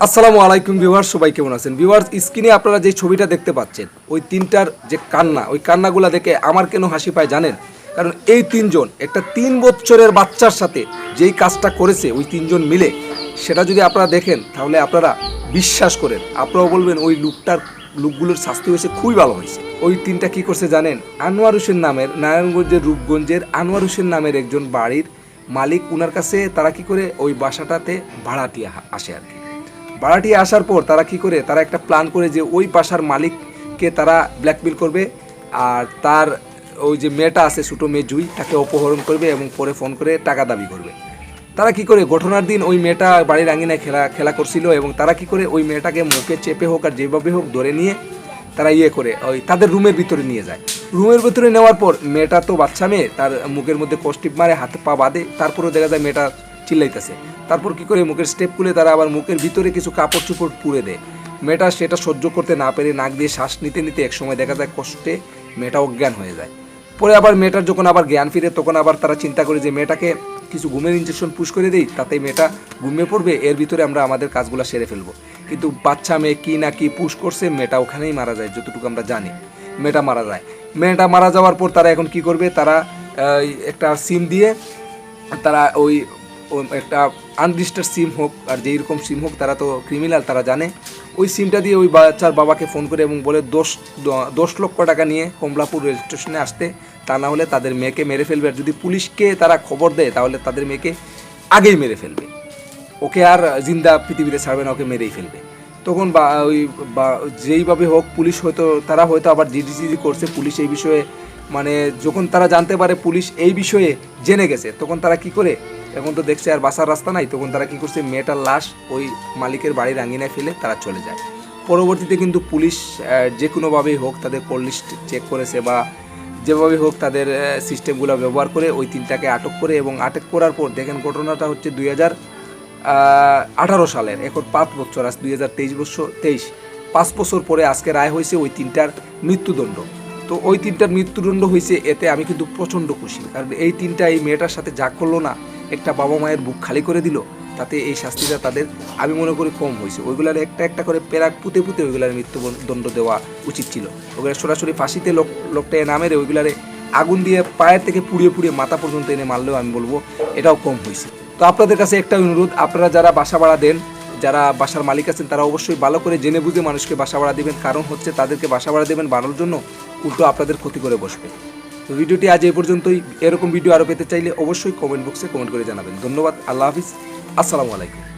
আসসালামু আলাইকুম ভিউয়ার্স, সবাই কেমন আছেন? ভিউয়ার্স, স্ক্রিনে আপনারা যে ছবিটা দেখতে পাচ্ছেন, ওই তিনটার যে কান্না, ওই কান্নাগুলো দেখে আমার কেন হাসি পায় জানেন? কারণ এই তিনজন, একটা তিন বছরের বাচ্চার সাথে যেই কাজটা করেছে, ওই তিনজন মিলে, সেটা যদি আপনারা দেখেন, তাহলে আপনারা বিশ্বাস করেন, আপনারাও বলবেন, ওই লুকটার, লুকগুলোর শাস্তি হয়েছে, খুবই ভালো হয়েছে। ওই তিনটা কি করছে জানেন? আনোয়ার হোসেন নামের, নারায়ণগঞ্জের রূপগঞ্জের আনোয়ার হোসেন নামের একজন বাড়ির মালিক ওনার কাছে তারা কি করে, ওই বাসাটাতে ভাড়াটিয়া আসে আর কি। ভাড়াটি আসার পর তারা কি করে? তারা একটা প্ল্যান করে যে ওই বাসার মালিককে তারা ব্ল্যাকমেল করবে আর তার ওই যে মেয়েটা আছে, ছোটো মেয়ে জুই, তাকে অপহরণ করবে এবং পরে ফোন করে টাকা দাবি করবে। তারা কি করে? ঘটনার দিন ওই মেয়েটা বাড়ির আঙিনায় খেলা খেলা করছিল এবং তারা কি করে? ওই মেয়েটাকে মুখে চেপে হোক আর যেভাবে হোক ধরে নিয়ে তারা ইয়ে করে, ওই তাদের রুমের ভিতরে নিয়ে যায়। রুমের ভিতরে নেওয়ার পর মেয়েটা তো বাচ্চা মেয়ে, তার মুখের মধ্যে কষ্টিপ মারে, হাতে পা বাঁধে, তারপরেও দেখা যায় মেয়েটা চিল্লাইতেছে। তারপর কি করে মুখের স্টেপ খুলে তারা আবার মুখের ভিতরে কিছু কাপড় চোপড় পুড়ে দেয়। মেয়েটা সেটা সহ্য করতে না পেরে নাক দিয়ে শ্বাস নিতে নিতে একসময় দেখা যায় কষ্টে মেয়েটা অজ্ঞান হয়ে যায়। পরে আবার মেয়েটার যখন আবার জ্ঞান ফিরে, তখন আবার তারা চিন্তা করে যে মেয়েটাকে কিছু ঘুমের ইঞ্জেকশন পুশ করে দিই তাতে মেয়েটা ঘুমিয়ে পড়বে, এর ভিতরে আমরা আমাদের কাজগুলো সেরে ফেলব। কিন্তু বাচ্চা মেয়ে কী না কী পুশ করছে, মেয়েটা ওখানেই মারা যায়, যতটুকু আমরা জানি। মেয়েটা মারা যায়। মেয়েটা মারা যাওয়ার পর তারা এখন কি করবে, তারা একটা সিম দিয়ে তারা ওই একটা আনরিজিস্টার্ড সিম হোক আর যেই রকম সিম হোক, তারা তো ক্রিমিনাল তারা জানে। ওই সিমটা দিয়ে ওই বাচ্চার বাবাকে ফোন করে এবং বলে, দশ দশ লক্ষ টাকা নিয়ে কমলাপুর রেল স্টেশনে আসতে। তা না হলে তাদের মেয়েকে মেরে ফেলবে। আর যদি পুলিশকে তারা খবর দেয়, তাহলে তাদের মেয়েকে আগেই মেরে ফেলবে। ওকে আর জিন্দা পৃথিবীতে ছাড়বে না, ওকে মেরেই ফেলবে। তখন বা, ওই বা, যেইভাবে হোক, পুলিশ হয়তো, তারা হয়তো আবার জিডিসিজি করছে। পুলিশ এই বিষয়ে মানে যখন তারা জানতে পারে, পুলিশ এই বিষয়ে জেনে গেছে, তখন তারা কি করে? এখন তো দেখছে আর বাসার রাস্তা নাই, তখন তারা কি করছে, মেয়েটার লাশ ওই মালিকের বাড়ির আঙিনায় ফেলে তারা চলে যায়। পরবর্তীতে কিন্তু পুলিশ যে কোনোভাবেই হোক তাদের কল লিস্ট চেক করেছে বা যেভাবে হোক তাদের সিস্টেমগুলো ব্যবহার করে ওই তিনটাকে আটক করে এবং আটক করার পর দেখেন ঘটনাটা হচ্ছে দুই হাজার আঠারো সালের, এখন পাঁচ বছর, আজ দুই হাজার তেইশ বছর, তেইশ। পাঁচ বছর পরে আজকে রায় হয়েছে ওই তিনটার মৃত্যুদণ্ড। তো ওই তিনটার মৃত্যুদণ্ড হয়েছে, এতে আমি কিন্তু প্রচণ্ড খুশি, কারণ এই তিনটা এই মেয়েটার সাথে যা করল না একটা বাবা মায়ের বুক খালি করে দিল, তাতে এই শাস্তিটা তাদের, আমি মনে করি কম হয়েছে। ওইগুলার একটা একটা করে পেরাক পুঁতে পুঁতে ওইগুলার মৃত্যুদণ্ড দেওয়া উচিত ছিল। ওগুলা সরাসরি ফাঁসিতে লোক লোকটা না মেরে ওইগুলারে আগুন দিয়ে পায়ের থেকে পুড়িয়ে পুড়িয়ে মাথা পর্যন্ত এনে মারলেও আমি বলব এটাও কম হয়েছে। তো আপনাদের কাছে একটা অনুরোধ, আপনারা যারা বাসা ভাড়া দেন, যারা বাসার মালিক আছেন, তারা অবশ্যই ভালো করে জেনে বুঝে মানুষকে বাসা ভাড়া দেবেন। কারণ হচ্ছে তাদেরকে বাসা ভাড়া দেবেন বাড়ানোর জন্য উল্টো আপনাদের ক্ষতি করে বসবে। তো ভিডিওটি আজ এই পর্যন্তই। এরকম ভিডিও আরও পেতে চাইলে অবশ্যই কমেন্ট বক্সে কমেন্ট করে জানাবেন। ধন্যবাদ। আল্লাহ হাফিজ। আসসালামু আলাইকুম।